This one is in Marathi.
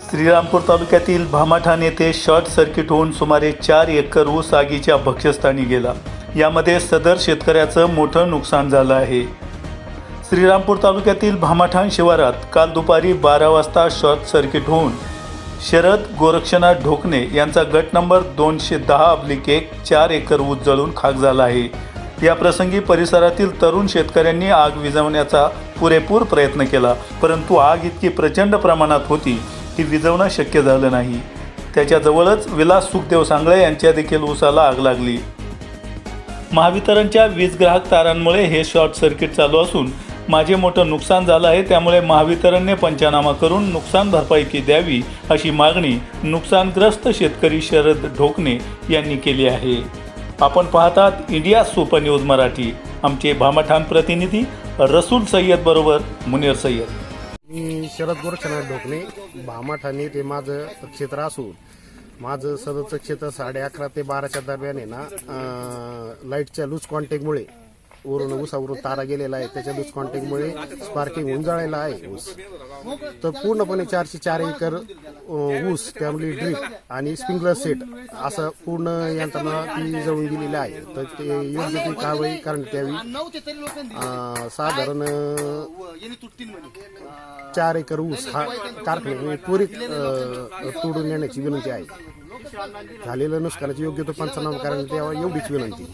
श्रीरामपूर तालुक्यातील भामाठाण येथे शॉर्ट सर्किट होऊन सुमारे चार एकर ऊस आगीच्या भक्ष्यस्थानी गेला. यामध्ये सदर शेतकऱ्याचं मोठं नुकसान झालं आहे. श्रीरामपूर तालुक्यातील भामाठाण शिवारात काल दुपारी बारा वाजता शॉर्ट सर्किट होऊन शरद गोरक्षनाथ ढोकणे यांचा गट नंबर दोनशे दहा अब्लिक एक चार एकर ऊस जळून खाक झाला आहे. या प्रसंगी परिसरातील तरुण शेतकऱ्यांनी आग विझवण्याचा पुरेपूर प्रयत्न केला परंतु आग इतकी प्रचंड प्रमाणात होती ती विझवणं शक्य झालं नाही. त्याच्याजवळच विलास सुखदेव सांगळे यांच्या देखील ऊसाला आग लागली. महावितरणच्या वीज ग्राहक तारांमुळे हे शॉर्ट सर्किट चालू असून माझे मोठं नुकसान झालं आहे त्यामुळे महावितरणने पंचनामा करून नुकसान भरपाईकी द्यावी अशी मागणी नुकसानग्रस्त शेतकरी शरद ढोकणे यांनी केली आहे. आपण पाहतात इंडिया सुपर न्यूज मराठी. आमचे भामठाम प्रतिनिधी रसूल सय्यद बरोबर मुनीर सय्यद. मी शरद गोरक्षनाथ ढोकणे भामाठाणे ते माझं क्षेत्र असून माझं सदरचं क्षेत्र साडे अकरा ते बाराच्या दरम्यान आहे ना लाईटच्या लूज कॉन्टॅक्टमुळे वरून ऊसावरून तारा गेलेला आहे. त्याच्या लूज कॉन्टॅक्टमुळे स्पार्किंग होऊन जळायला आहे ऊस. तर पूर्णपणे चारशे चार एकर ऊस त्यामुळे ड्रीप आणि स्प्रिंकलर सेट असं पूर्ण यंत्रणा ती जळून गेलेली आहे. तर ते योग्य ती कारवाई करण्यात यावी. साधारण चार एकर ऊस हा कारखान्याने त्वरित तोडून येण्याची विनंती आहे. झालेलं नुकसानाची योग्य तो पंचनामा करण्यात यावा एवढीच विनंती.